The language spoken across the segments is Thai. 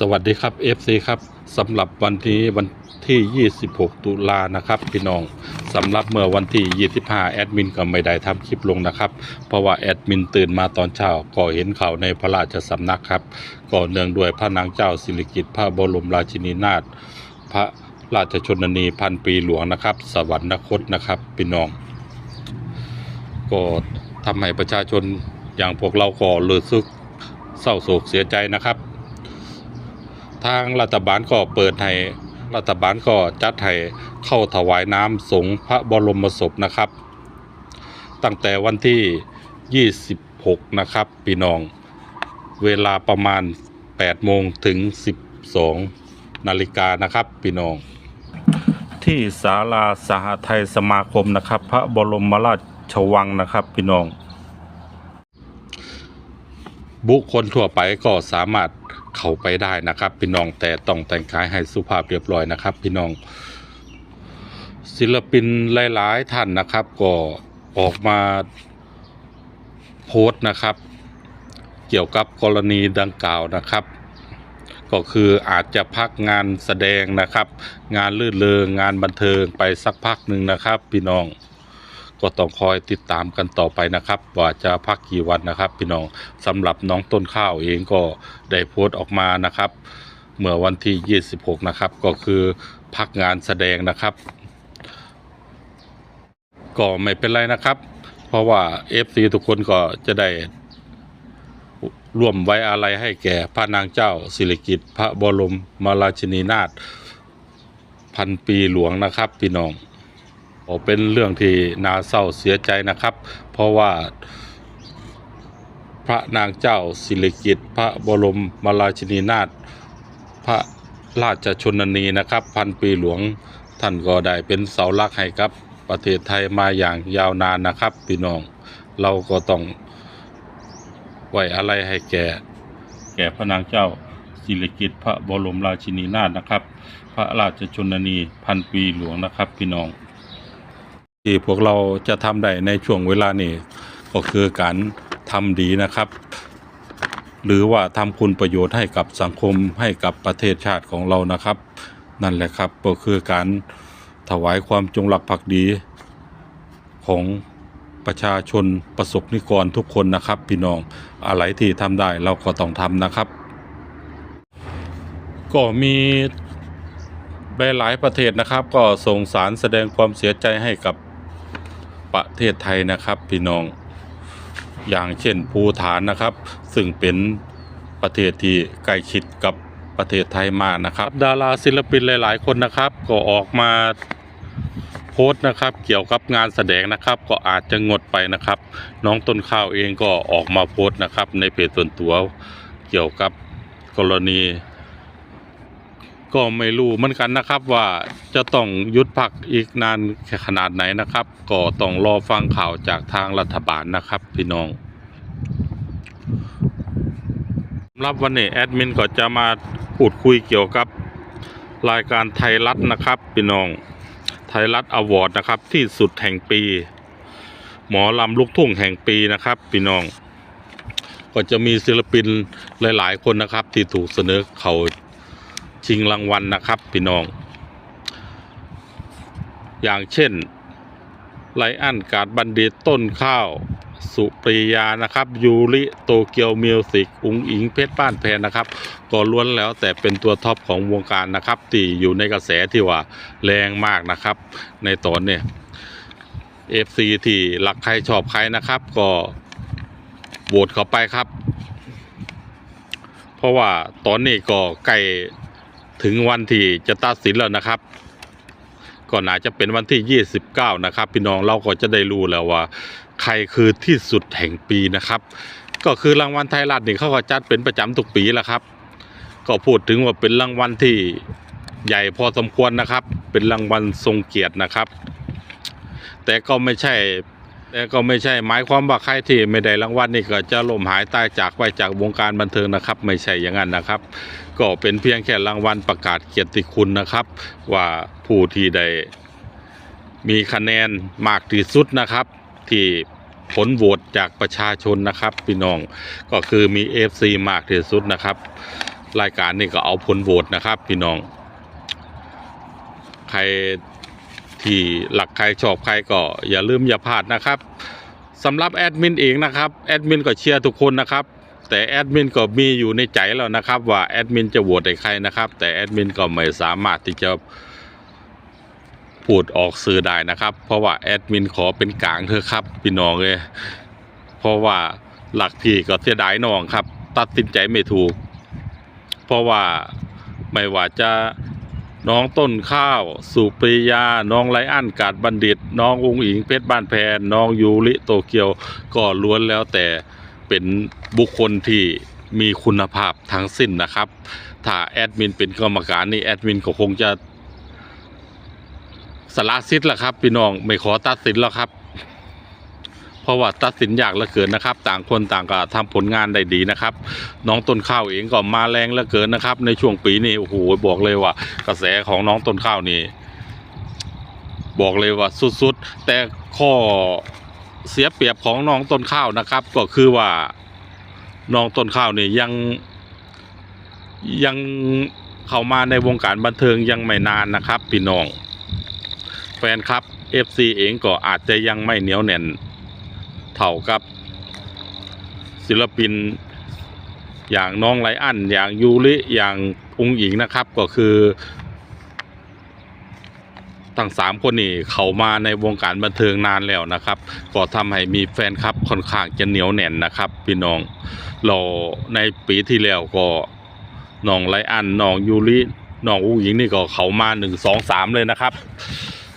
สวัสดีครับ FC ครับสำหรับวันนี้วันที่ 26 ตุลานะครับ พี่น้องสำหรับเมื่อวันที่ 25 แอดมินก็ไม่ได้ทำคลิปลงนะครับ เพราะว่าแอดมินตื่นมาตอนเช้าก็เห็นข่าวในพระราชสำนักครับก็เนื่องด้วยพระนางเจ้าสิริกิติ์พระบรมราชินีนาถพระราชชนนีพันปีหลวงนะครับ สวรรคตนะครับพี่น้อง ก็ทำให้ประชาชนอย่างพวกเราก็รู้สึกเศร้าโศกเสียใจนะครับ ทางรัฐบาลก็เปิดให้รัฐบาลก็จัดให้เข้าถวายน้ำสงฆ์พระบรมศพนะครับ ตั้งแต่วันที่ 26 นะครับพี่น้อง เวลาประมาณ 8 โมงถึง 12 นาฬิกานะครับพี่น้อง ที่ศาลาสหไทยสมาคมนะครับ พระบรมราชวังนะครับพี่น้อง บุคคลทั่วไปก็สามารถ เข้าไปได้นะครับ พี่น้องแต่ต้องแต่งกายให้สุภาพเรียบร้อยนะครับ พี่น้อง ศิลปินหลาย ๆ ท่านนะครับ ก็ออกมาโพสต์นะครับ เกี่ยวกับกรณีดังกล่าวนะครับ ก็คืออาจจะพักงานแสดงนะครับ งานลื่นเริงงานบันเทิงไปสักพักหนึ่งนะครับ พี่น้อง ก็ต้องคอยติดตามกันต่อไปนะครับ ว่าจะพักกี่วันนะครับ พี่น้องสำหรับน้องต้นข้าวเองก็ได้โพสต์ออกมานะครับ เมื่อวันที่ 26 นะครับ ก็คือพักงานแสดงนะครับ ก็ไม่เป็นไรนะครับ เพราะว่า FC ทุกคนก็จะได้ร่วมไว้อาลัยให้แก่พระนางเจ้าสิริกิติ์พระบรมมาราชินีนาถพันปีหลวงนะครับ พี่น้อง เป็นเรื่องที่น่าเศร้าเสียใจนะครับ เพราะว่าพระนางเจ้าสิริกิติ์พระบรมมาราชินีนาถพระราชชนนีนะครับ พันปีหลวงท่านก็ได้เป็นเสาหลักให้กับประเทศไทยมาอย่างยาวนานนะครับพี่น้องเราก็ต้องไว้อะไรให้แก่ แก่พระนางเจ้าสิริกิติ์พระบรมราชินีนาถนะครับ พระราชชนนีพันปีหลวงนะครับพี่น้อง ที่พวกเราจะทำได้ในช่วงเวลานี้ก็คือการทำดีนะครับ หรือว่าทำคุณประโยชน์ให้กับสังคมให้กับประเทศชาติของเรานะครับ นั่นแหละครับก็คือการถวายความจงรักภักดีของประชาชนประสบนิกรทุกคนนะครับ พี่น้องอะไรที่ทำได้เราก็ต้องทำนะครับ ก็มีหลายประเทศนะครับ ก็ส่งสารแสดงความเสียใจให้กับ ประเทศไทยนะครับพี่น้องอย่างเช่นภูฐานนะครับ ซึ่งเป็นประเทศที่ใกล้ชิดกับประเทศไทยมากนะครับ ดาราศิลปินหลาย ๆ คนนะครับ ก็ออกมาโพสต์นะครับ เกี่ยวกับงานแสดงนะครับ ก็อาจจะงดไปนะครับ น้องต้นข้าวเองก็ออกมาโพสต์นะครับ ในเพจส่วนตัวเกี่ยวกับกรณี ก็ไม่รู้เหมือนกันนะครับว่าจะต้องยุดพักอีกนานแค่ขนาดไหนนะครับ ก็ต้องรอฟังข่าวจากทางรัฐบาลนะครับพี่น้องสำหรับวันนี้แอดมินก็จะมาพูดคุยเกี่ยวกับรายการไทยรัฐนะครับพี่น้องไทยรัฐอวอร์ดนะครับที่สุดแห่งปี หมอลำลูกทุ่งแห่งปีนะครับพี่น้อง ก็จะมีศิลปินหลาย ๆ คนนะครับ ที่ถูกเสนอเขา ชิงรางวัลนะครับพี่น้อง อย่างเช่นไลอันการดบันดิตต้นข้าว สุปรียานะครับ ยูริโตเกียวมิวสิกอุงอิงเพชรบ้านแพนนะครับ ก็ล้วนแล้วแต่เป็นตัวท็อปของวงการนะครับที่อยู่ในกระแสที่ว่าแรงมากนะครับ ในตอนเนี่ย FC ที่รักใครชอบใครนะครับ ก็โหวตเข้าไปครับ เพราะว่าตอนนี้ก็ใกล้ ถึงวันที่จะตัดสินแล้วนะครับก็น่าจะเป็นวันที่ 29 นะครับ พี่น้องเราก็จะได้รู้แล้วว่า ใครคือที่สุดแห่งปีนะครับ ก็คือรางวัลไทยรัฐนี่เขาก็จัดเป็นประจำทุกปีแหละครับ ก็พูดถึงว่าเป็นรางวัลที่ใหญ่พอสมควรนะครับ เป็นรางวัลทรงเกียรตินะครับ แต่ก็ไม่ใช่ แต่ก็ไม่ใช่หมายความว่าใครที่ไม่ได้รางวัลนี่ก็จะล่มหายตายจากไปจากวงการบันเทิงนะครับ ไม่ใช่อย่างนั้นนะครับ ก็เป็นเพียงแค่รางวัลประกาศเกียรติคุณนะครับ ว่าผู้ที่ได้มีคะแนนมากที่สุดนะครับ ที่ผลโหวตจากประชาชนนะครับพี่น้องก็คือมี FC มากที่สุดนะครับ รายการนี่ก็เอาผลโหวตนะครับพี่น้อง ใคร ที่หลักใครชอบใครก็อย่าลืมอย่าพลาดนะครับสำหรับแอดมินเองนะครับแอดมินก็เชียร์ทุกคนนะครับ แต่แอดมินก็มีอยู่ในใจแล้วนะครับ ว่าแอดมินจะโหวตให้ใครนะครับ แต่แอดมินก็ไม่สามารถที่จะพูดออกสื่อได้นะครับ เพราะว่าแอดมินขอเป็นกลางเถอะครับพี่น้องเลยเพราะว่าหลักพี่ก็เสียดายน้องครับ ตัดสินใจไม่ถูก เพราะว่าไม่ว่าจะ น้องต้นข้าว สุปริยา น้องไลอ้อนกาดบัณฑิต น้ององอิงเพชรบ้านแพน น้องยูริโตเกียวก็ล้วนแล้วแต่เป็นบุคคลที่มีคุณภาพทั้งสิ้นนะครับ ถ้าแอดมินเป็นกรรมการนี่แอดมินก็คงจะสละสิทธิ์ละครับ พี่น้องไม่ขอตัดสินแล้วครับ เพราะว่าตัดสินยากเหลือเกินนะครับ ต่างคนต่างก็ทำผลงานได้ดีนะครับ น้องต้นข้าวเองก็มาแรงเหลือเกินนะครับ ในช่วงปีนี้โอ้โหบอกเลยว่า กระแสของน้องต้นข้าวนี่บอกเลยว่าสุดๆ แต่ข้อเสียเปรียบของน้องต้นข้าวนะครับ ก็คือว่าน้องต้นข้าวนี่ยังยังเข้ามาในวงการบันเทิงยังไม่นานนะครับพี่น้อง แฟนครับ FC เองก็อาจจะยังไม่เหนียวแน่น เท่ากับ ศิลปินอย่างน้องไลอันอย่างยูริอย่างองค์หญิงนะครับก็คือทั้งสามคนนี้เขามาในวงการบันเทิงนานแล้วนะครับ ก็ทำให้มีแฟนคลับค่อนข้างจะเหนียวแน่นนะครับ พี่น้องเราในปีที่แล้วก็น้องไลอันน้องยูริน้องอุ้งหญิงนี่ก็เขามาหนึ่งสองสามเลยนะครับ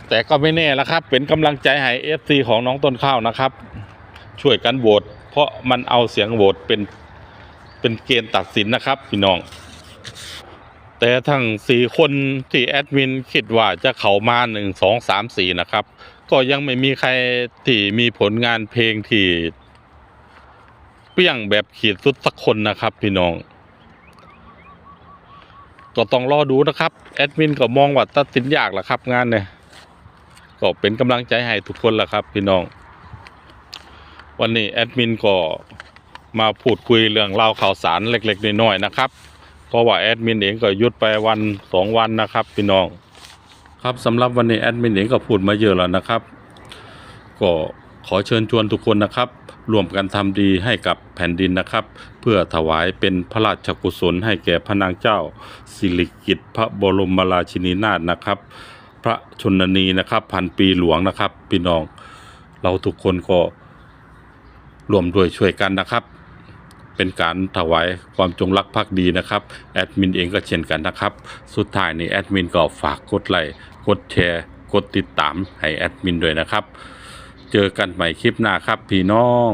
แต่ก็ไม่แน่ละครับ เป็นกำลังใจให้เอฟซีของน้องต้นข้าวนะครับ ช่วยกันโหวตเพราะมันเอาเสียงโหวตเป็นเป็นเกณฑ์ตัดสินนะครับพี่น้อง แต่ทั้งสี่คนที่แอดมินคิดว่าจะเข้ามาหนึ่งสองสามสี่นะครับ ก็ยังไม่มีใครที่มีผลงานเพลงที่เปี้ยงแบบขีดสุดสักคนนะครับพี่น้อง ก็ต้องรอดูนะครับแอดมินก็มองว่าตัดสินยากแหละครับงานเนี่ยก็เป็นกำลังใจให้ทุกคนแหละครับพี่น้อง วันนี้แอดมินก็มาพูดคุยเรื่องเล่าวข่าวสารเล็กๆน้อยๆนะครับ เพราะว่าแอดมินเองก็หยุดไปวันสองวันนะครับพี่น้อง ครับสำหรับวันนี้แอดมินเองก็พูดมาเยอะแล้วนะครับ ก็ขอเชิญชวนทุกคนนะครับร่วมกันทำดีให้กับแผ่นดินนะครับ เพื่อถวายเป็นพระราชกุศลให้แก่พระนางเจ้า สิริกิติ์พระบรมราชินีนาถนะครับ พระชนนีนะครับ พันปีหลวงนะครับ พี่น้อง เราทุกคนก็ ร่วมด้วยช่วยกันนะครับ เป็นการถวายความจงรักภักดีนะครับแอดมินเองก็เช่นกันนะครับ สุดท้ายนี้แอดมินก็ฝากกดไลค์กดแชร์กดติดตามให้แอดมินด้วยนะครับ เจอกันใหม่คลิปหน้าครับพี่น้อง